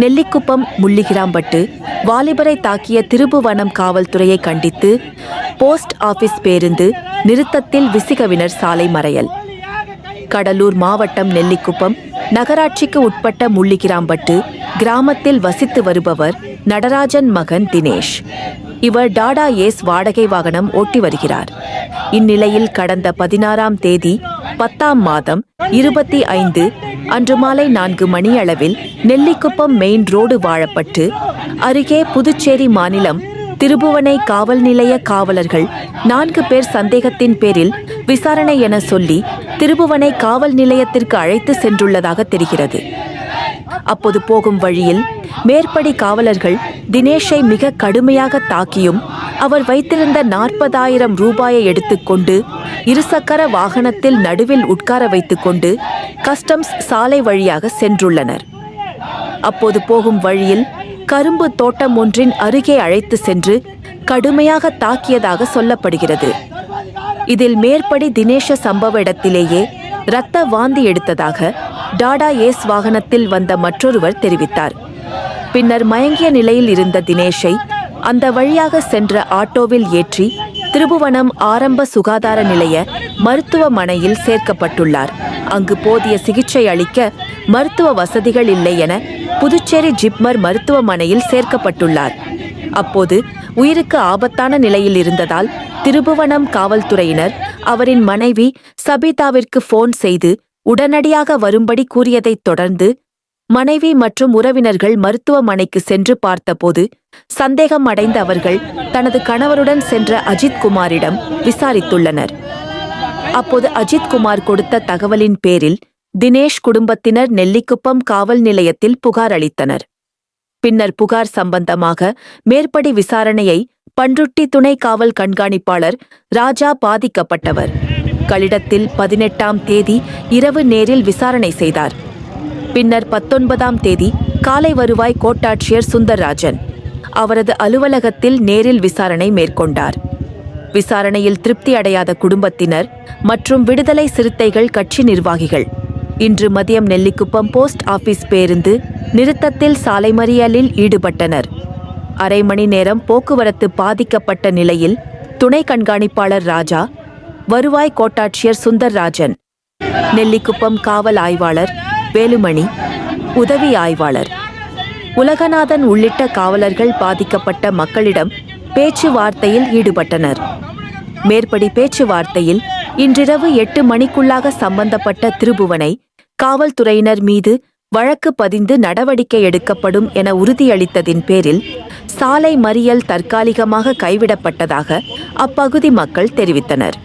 நெல்லிக்குப்பம் முள்ளிகிராம்பட்டு வாலிபரை தாக்கிய திருபுவனம் காவல்துறையை கண்டித்து போஸ்ட் ஆபீஸ் பேருந்து நிறுத்தத்தில் விசிகவினர் சாலை மறையல். கடலூர் மாவட்டம் நெல்லிக்குப்பம் நகராட்சிக்கு உட்பட்ட முள்ளிகிராம்பட்டு கிராமத்தில் வசித்து வருபவர் நடராஜன் மகன் தினேஷ். இவர் டாடா ஏஸ் வாடகை வாகனம் ஓட்டி வருகிறார். இந்நிலையில் கடந்த பதினாறாம் தேதி பத்தாம் மாதம் இருபத்தி ஐந்து அன்று மாலை நான்கு மணியளவில் நெல்லிக்குப்பம் மெயின் ரோடு வாழப்பட்டு அருகே புதுச்சேரி மாநிலம் திருபுவனை காவல் நிலைய காவலர்கள் நான்கு பேர் சந்தேகத்தின் பேரில் விசாரணை என சொல்லி திருபுவனை காவல் நிலையத்திற்கு அழைத்து சென்றுள்ளதாக தெரிகிறது. அப்போது போகும் வழியில் மேற்படி காவலர்கள் தினேஷை மிக கடுமையாக தாக்கியும் அவர் வைத்திருந்த நாற்பதாயிரம் ரூபாயை எடுத்துக்கொண்டு இருசக்கர வாகனத்தில் நடுவில் உட்கார வைத்துக்கொண்டு கஸ்டம்ஸ் சாலை வழியாக சென்றுள்ளனர். அப்போது போகும் வழியில் கரும்பு தோட்டம் ஒன்றின் அருகே அழைத்து சென்று கடுமையாக தாக்கியதாக சொல்லப்படுகிறது. இதில் மேற்படி தினேஷ சம்பவ இடத்திலேயே இரத்த வாந்தி எடுத்ததாக டாடா ஏஸ் வாகனத்தில் வந்த மற்றொருவர் தெரிவித்தார். பின்னர் மயங்கிய நிலையில் இருந்த தினேஷை அந்த வழியாக சென்ற ஆட்டோவில் ஏற்றி திருபுவனம் ஆரம்ப சுகாதார நிலைய மருத்துவமனையில் சேர்க்கப்பட்டுள்ளார். அங்கு போதிய சிகிச்சை அளிக்க மருத்துவ வசதிகள் இல்லை என புதுச்சேரி ஜிப்மர் மருத்துவமனையில் சேர்க்கப்பட்டுள்ளார். அப்போது உயிருக்கு ஆபத்தான நிலையில் இருந்ததால் திருபுவனம் காவல்துறையினர் அவரின் மனைவி சபிதாவிற்கு போன் செய்து உடனடியாக வரும்படி கூறியதைத் தொடர்ந்து மனைவி மற்றும் உறவினர்கள் மருத்துவமனைக்கு சென்று பார்த்தபோது சந்தேகம் அடைந்த அவர்கள் தனது கணவருடன் சென்ற அஜித் குமாரிடம் விசாரித்துள்ளனர். அப்போது அஜித் குமார் கொடுத்த தகவலின் பேரில் தினேஷ் குடும்பத்தினர் நெல்லிக்குப்பம் காவல் நிலையத்தில் புகார் அளித்தனர். பின்னர் புகார் சம்பந்தமாக மேற்படி விசாரணையை பன்ருட்டி துணை காவல் கண்காணிப்பாளர் ராஜா பாதிக்கப்பட்டவர். களிடத்தில் பதினெட்டாம் தேதி இரவு நேரில் விசாரணை செய்தார். பின்னர் பத்தொன்பதாம் தேதி காலை வருவாய் கோட்டாட்சியர் சுந்தர்ராஜன் அவரது அலுவலகத்தில் நேரில் விசாரணை மேற்கொண்டார். விசாரணையில் திருப்தி அடையாத குடும்பத்தினர் மற்றும் விடுதலை சிறுத்தைகள் கட்சி நிர்வாகிகள். இன்று மதியம் நெல்லிக்குப்பம் போஸ்ட் ஆபீஸ் பேருந்து நிறுத்தத்தில் சாலை மறியலில் ஈடுபட்டனர். அரை மணி நேரம் போக்குவரத்து பாதிக்கப்பட்ட நிலையில் துணை கண்காணிப்பாளர் ராஜா வருவாய் கோட்டாட்சியர் சுந்தர்ராஜன். நெல்லிக்குப்பம் காவல் ஆய்வாளர் வேலுமணி உதவி ஆய்வாளர். உலகநாதன் உள்ளிட்ட காவலர்கள் பாதிக்கப்பட்ட மக்களிடம் பேச்சுவார்த்தையில் ஈடுபட்டனர். மேற்படி பேச்சுவார்த்தையில் இன்றிரவு எட்டு மணிக்குள்ளாக சம்பந்தப்பட்ட திருபுவனை காவல்துறையினர் மீது வழக்கு பதிந்து நடவடிக்கை எடுக்கப்படும் என உறுதியளித்ததின் பேரில் சாலை மறியல் தற்காலிகமாக கைவிடப்பட்டதாக அப்பகுதி மக்கள் தெரிவித்தனர்.